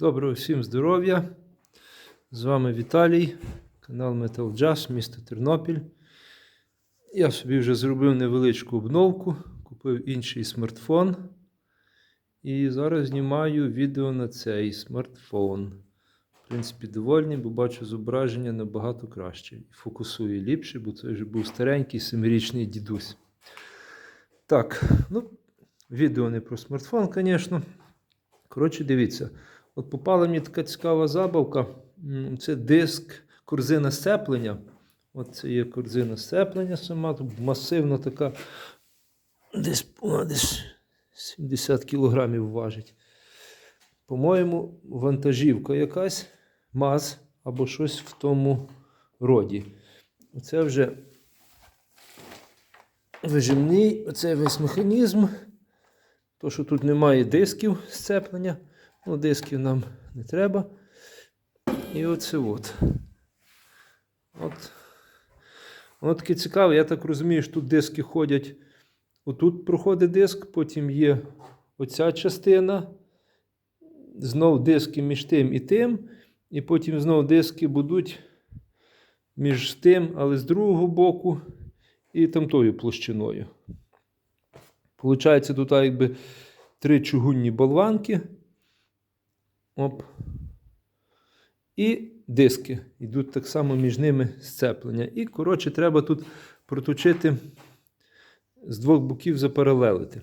Доброго всім здоров'я! З вами Віталій, канал Metal Jazz, місто Тернопіль. Я собі вже зробив невеличку обновку, купив інший смартфон. І зараз знімаю відео на цей смартфон. В принципі, довольний, бо бачу зображення набагато краще. І фокусує ліпше, бо це вже був старенький семирічний дідусь. Так, ну, відео не про смартфон, звісно. Коротше, дивіться. От попала мені така цікава забавка. Це диск, корзина сцеплення. От це є корзина сцеплення сама, масивна така, десь, десь 70 кілограмів важить. По-моєму, вантажівка якась, МАЗ або щось в тому роді. Оце вже вижимний, оце весь механізм. То, що тут немає дисків сцеплення. Ну, дисків нам не треба. І оце от. От. Воно таке цікаве, я так розумію, що тут диски ходять. Отут проходить диск, потім є оця частина. Знов диски між тим і тим. І потім знов диски будуть між тим, але з другого боку і тамтою площиною. Получається, тут якби три чугунні болванки. Оп. І диски. Йдуть так само між ними сцеплення. І, коротше, треба тут проточити з двох боків запаралелити.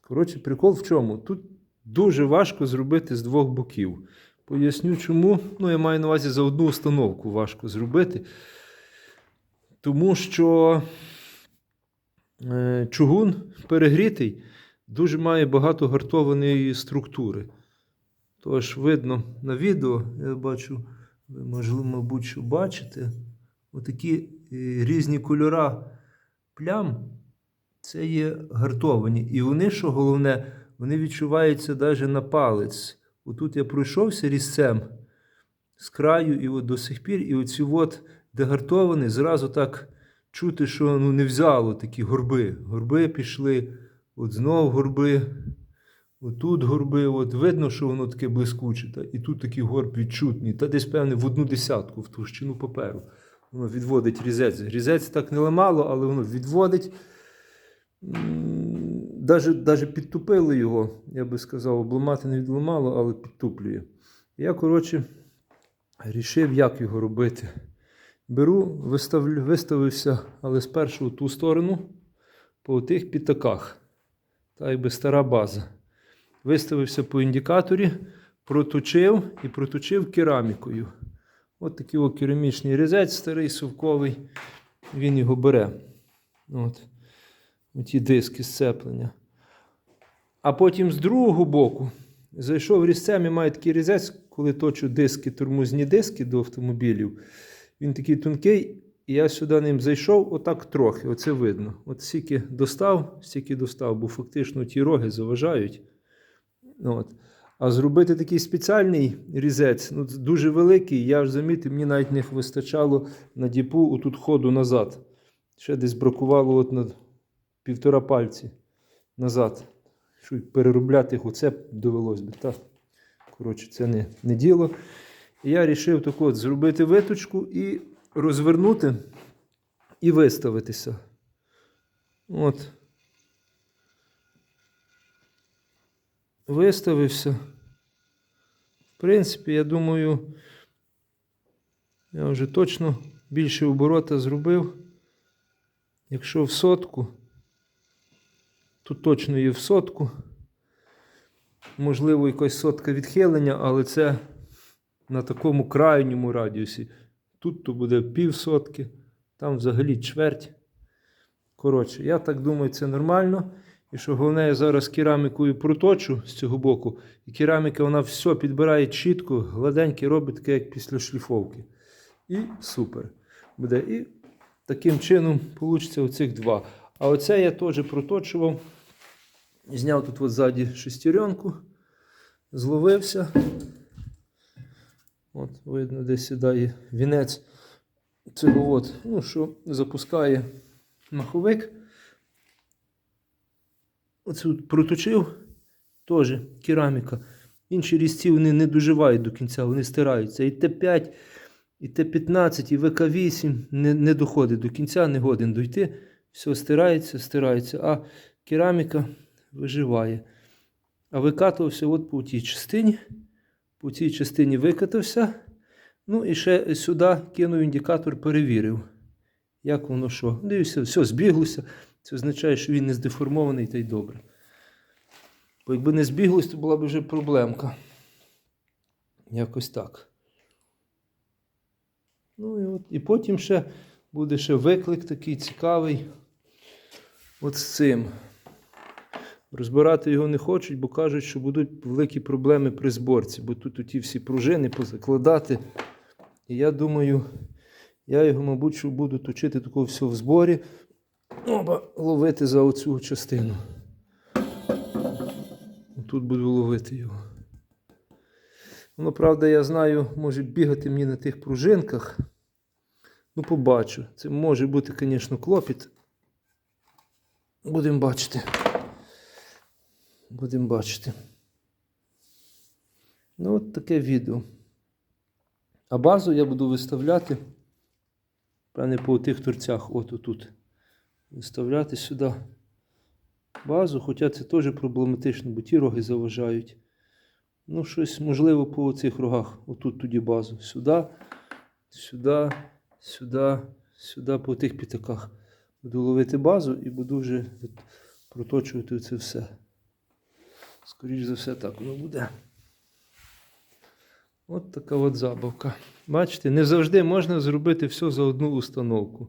Коротше, прикол в чому? Тут дуже важко зробити з двох боків. Поясню чому. Ну, я маю на увазі за одну установку важко зробити. Тому що е, чугун перегрітий дуже має багато гартованої структури. Тож видно на відео, я бачу, ви можливо, мабуть, що бачите, отакі е, різні кольора плям, це є гартовані. І вони, що головне, вони відчуваються навіть на палець. Отут я пройшовся різцем з краю, і от до сих пір, і оці от, де гартовані, зразу так чути, що ну, не взяло такі горби. Горби пішли, от знов горби. Отут горби, от видно, що воно таке блискуче. Та, і тут такий горб відчутний, та десь, певне, в одну десятку в товщину паперу. Воно відводить різець. Різець так не ламало, але воно відводить. Даже підтупили його, я би сказав, обламати не відламало, але підтуплює. Я, коротше, рішив, як його робити. Беру, виставлю, виставився, але спершу в ту сторону, по тих пітаках. Та якби стара база. Виставився по індикаторі, проточив і проточив керамікою. От такий о керамічний різець старий совковий. Він його бере. От. Оті диски сцеплення. А потім з другого боку зайшов різцем і має такий різець, коли точу диски, тормозні диски до автомобілів. Він такий тонкий, і я сюди ним зайшов отак трохи. Оце видно. От стільки достав, стільки достав, бо фактично ті роги заважають. От. А зробити такий спеціальний різець, ну, дуже великий, я ж замітив, мені навіть не вистачало на діпу отут ходу назад. Ще десь бракувало от на півтора пальці назад. Що переробляти їх, оце довелось би. Так. Коротше, це не, не діло. І я вирішив так от зробити виточку і розвернути і виставитися. От. Виставився. В принципі, я думаю, я вже точно більше оборота зробив. Якщо в сотку, тут точно є в сотку. Можливо, якась сотка відхилення, але це на такому крайньому радіусі. Тут то буде пів сотки, там взагалі чверть. Коротше, я так думаю, це нормально. І що головне, я зараз керамікою проточу з цього боку. І кераміка вона все підбирає чітко, гладеньке, робить таке, як після шліфовки. І супер. Буде. І таким чином вийде оцих два. А оце я теж проточував. Зняв тут от ззаді шестеренку, зловився. От, видно, де сідає вінець цього ну, що запускає маховик. Оце от проточив теж кераміка. інші різці вони не доживають до кінця, вони стираються. І Т5, і Т15, і ВК8 не, не доходить до кінця, не годен дойти. Все стирається, стирається. А кераміка виживає. А викатувався от по тій частині. По цій частині викатався. Ну і ще сюди кинув індикатор, перевірив, як воно що. Дивився, все збіглося. Це означає, що він не здеформований та й добре. Бо якби не збіглось, то була б вже проблемка. Якось так. Ну і, от, і потім ще буде ще виклик такий цікавий. От з цим. Розбирати його не хочуть, бо кажуть, що будуть великі проблеми при зборці, бо тут ті всі пружини позакладати. І я думаю, я його, мабуть, буду точити такого всього в зборі, оба ловити за оцю частину. Тут буду ловити його. Воно, правда, я знаю, може бігати мені на тих пружинках. Ну, побачу. Це може бути, звісно, клопіт. Будемо бачити. Будемо бачити. Ну, от таке відео. А базу я буду виставляти, певне, по тих торцях, от тут. Виставляти сюди базу, хоча це теж проблематично, бо ті роги заважають. Ну, щось, можливо, по цих рогах. Отут тоді базу. Сюди, сюди, сюди, сюди, по тих п'ятаках. Буду ловити базу і буду вже проточувати це все. Скоріше за все, так воно буде. От така от забавка. Бачите, не завжди можна зробити все за одну установку.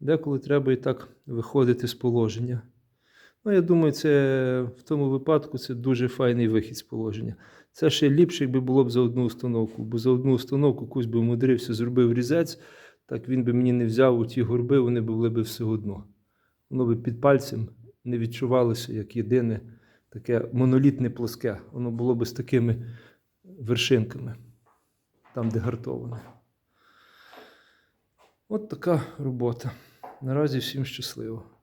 Деколи треба і так виходити з положення. Ну, я думаю, це в тому випадку це дуже файний вихід з положення. Це ще ліпше, якби було б за одну установку, бо за одну установку кусь би умудрився, зробив різець, так він би мені не взяв у ті горби, вони були б все одно. Воно би під пальцем не відчувалося як єдине таке монолітне плоске. Воно було би з такими вершинками, там, де гартоване. От така робота. Наразі всім щасливо.